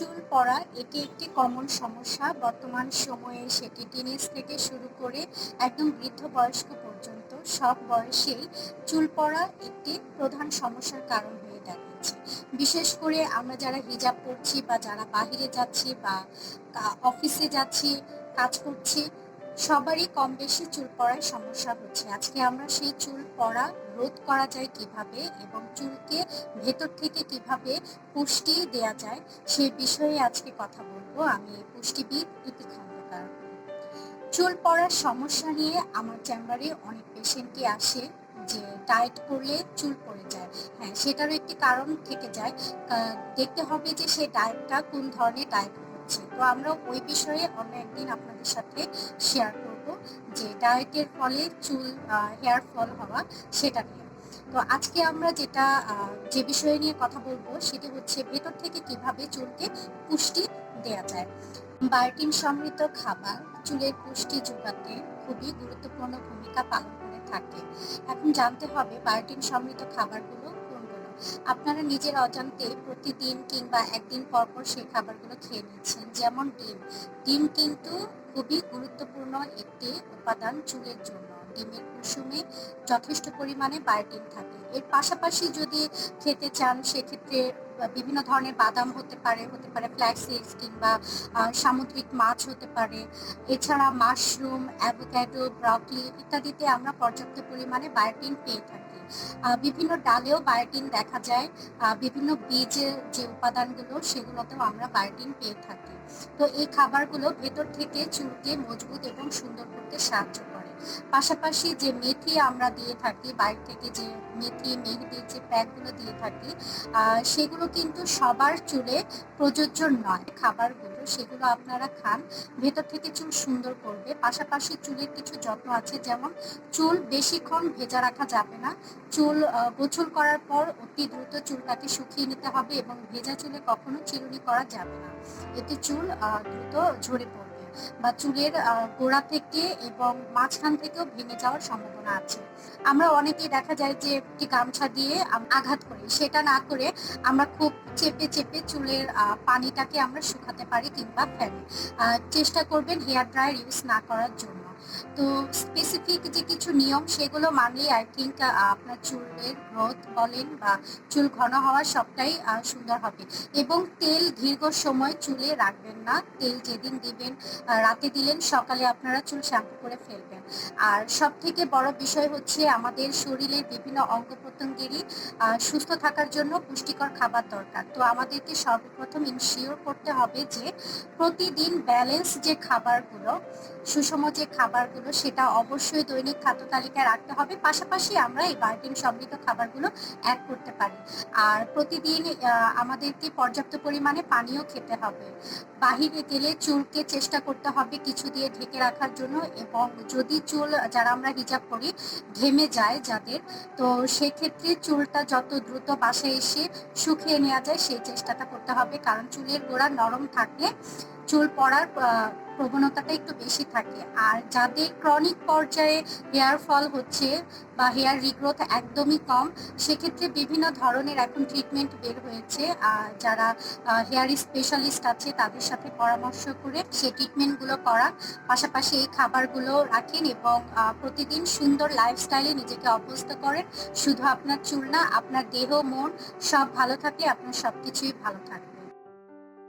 চুল পড়া এটি একটি কমন সমস্যা। বর্তমান সময়ে সেটি টিনেজ থেকে শুরু করে একদম বৃদ্ধ বয়স্ক পর্যন্ত সব বয়সেই চুল পড়া একটি প্রধান সমস্যার কারণ হয়ে দাঁড়িয়েছে। বিশেষ করে আমরা যারা হিজাব পড়ছি বা যারা বাহিরে যাচ্ছি বা অফিসে যাচ্ছি, কাজ করছি সবারই কম বেশি চুল পড়ার সমস্যা হচ্ছে। আজকে আমরা সেই চুল পড়া রোধ করা যায় কীভাবে এবং চুলকে ভেতর থেকে কীভাবে পুষ্টি দেয়া যায় সেই বিষয়ে আজকে কথা বলব। আমি পুষ্টিবিদ ইতি খন্দকার। চুল পড়ার সমস্যা নিয়ে আমার চেম্বারে অনেক পেশেন্টই আসে যে ডায়েট করলে চুল পড়ে যায়। হ্যাঁ সেটারও একটি কারণ থেকে যায়। দেখতে হবে যে সেই ডায়েটটা কোন ধরনের ডায়েট হচ্ছে তো আমরা ওই বিষয়ে অন্য একদিন আপনাদের সাথে শেয়ার করব যে ডায়েটের ফলে চুল হেয়ার ফল হওয়া সেটা নিয়ে। তো আজকে আমরা যেটা যে বিষয় নিয়ে কথা বলব সেটি হচ্ছে ভেতর থেকে কীভাবে চুলকে পুষ্টি দেয়া যায়। বায়োটিন সমৃদ্ধ খাবার চুলের পুষ্টি যোগাতে খুবই গুরুত্বপূর্ণ ভূমিকা পালন করে থাকে। এখন জানতে হবে বায়োটিন সমৃদ্ধ খাবারগুলো আপনারা নিজের অজান্তে প্রতিদিন কিংবা একদিন পরপর পর সেই খাবারগুলো খেয়ে নিচ্ছেন, যেমন ডিম। ডিম কিন্তু খুবই গুরুত্বপূর্ণ একটি উপাদান চুলের জন্য। ডিমের কুসুমে যথেষ্ট পরিমাণে বায়োটিন থাকে। এর পাশাপাশি যদি খেতে চান, সেক্ষেত্রে বিভিন্ন ধরনের বাদাম হতে পারে হতে পারে ফ্ল্যাক্স কিংবা সামুদ্রিক মাছ হতে পারে। এছাড়া মাশরুম অ্যাভোক্যাডো ব্রকলি ইত্যাদিতে আমরা পর্যাপ্ত পরিমাণে বায়োটিন পেয়ে থাকি। বিভিন্ন ডালেও বায়োটিন দেখা যায়। বিভিন্ন বীজের যে উপাদানগুলো, সেগুলোতেও আমরা বায়োটিন পেয়ে থাকি। তো এই খাবারগুলো ভেতর থেকে চুলকে মজবুত এবং সুন্দর করতে সাহায্য করে। পাশাপাশি যে মেথি আমরা দিয়ে থাকি, বাইরে থেকে যে মেথি মেহেদির যে প্যাকগুলো দিয়ে থাকি সেগুলো কিন্তু সবার চুলে প্রযোজ্য নয়। খাবারগুলো সেগুলো আপনারা খান, ভেতর থেকে চুল সুন্দর করবে। পাশাপাশি চুলের কিছু যত্ন আছে, যেমন চুল বেশিক্ষণ ভেজা রাখা যাবে না। চুল গোসল করার পর অতি দ্রুত চুলটাকে শুকিয়ে নিতে হবে এবং ভেজা চুলে কখনো চিরুনি করা যাবে না। এতে চুল দ্রুত ঝরে পড়বে। বা চুলের গোড়া থেকে এবং মাঝখান থেকেও ভেঙে যাওয়ার সম্ভাবনা আছে। আমরা অনেকে দেখা যায় যে একটি গামছা দিয়ে আঘাত করি। সেটা না করে আমরা খুব চেপে চেপে চুলের পানিটাকে আমরা শুকাতে পারি কিংবা ফেলি। চেষ্টা করবেন হেয়ার ড্রায়ার ইউজ না করার জন্য। তো স্পেসিফিক যে কিছু নিয়ম সেগুলো মানলে আই থিঙ্ক আপনার চুলের গ্রোথ বলেন বা চুল ঘন হওয়া সবটাই সুন্দর হবে। এবং তেল দীর্ঘ সময় চুলে রাখবেন না। তেল যেদিন দিবেন রাতে দিলেন, সকালে আপনারা চুল শ্যাম্পু করে ফেলবেন। আর সব থেকে বড় বিষয় হচ্ছে আমাদের শরীরের বিভিন্ন অঙ্গ প্রত্যঙ্গেরই সুস্থ থাকার জন্য পুষ্টিকর খাবার দরকার। তো আমাদেরকে সর্বপ্রথম ইনশিওর করতে হবে যে প্রতিদিন ব্যালেন্স যে খাবারগুলো, সুষম যে খাবারগুলো সেটা অবশ্যই দৈনিক খাদ্য তালিকায় রাখতে হবে। পাশাপাশি আমরা এই বায়োটিন সমৃদ্ধ খাবারগুলো অ্যাড করতে পারি। আর প্রতিদিন আমাদেরকে পর্যাপ্ত পরিমাণে পানিও খেতে হবে। বাহিরে গেলে চুলকে চেষ্টা করতে হবে কিছু দিয়ে ঢেকে রাখার জন্য এবং যদি চুল, যারা আমরা হিজাব করি, ঘেমে যায় যাদের, তো সেক্ষেত্রে চুলটা যত দ্রুত বাসায় এসে শুকিয়ে নেওয়া যায় সেই চেষ্টাটা করতে হবে। কারণ চুলের গোড়া নরম থাকলে চুল পড়ার প্রবণতাটা একটু বেশি থাকে। আর যাদের ক্রনিক পর্যায়ে হেয়ার ফল হচ্ছে বা হেয়ার রিগ্রোথ একদমই কম, সেক্ষেত্রে বিভিন্ন ধরনের এখন ট্রিটমেন্ট বের হয়েছে। আর যারা হেয়ার স্পেশালিস্ট আছে, তাদের সাথে পরামর্শ করে সে ট্রিটমেন্টগুলো করা। পাশাপাশি এই খাবারগুলো রাখেন এবং প্রতিদিন সুন্দর লাইফস্টাইলে নিজেকে অভ্যস্ত করেন। শুধু আপনার চুল না, আপনার দেহ, মন সব ভালো থাকে আপনার সব কিছুই ভালো থাকবে।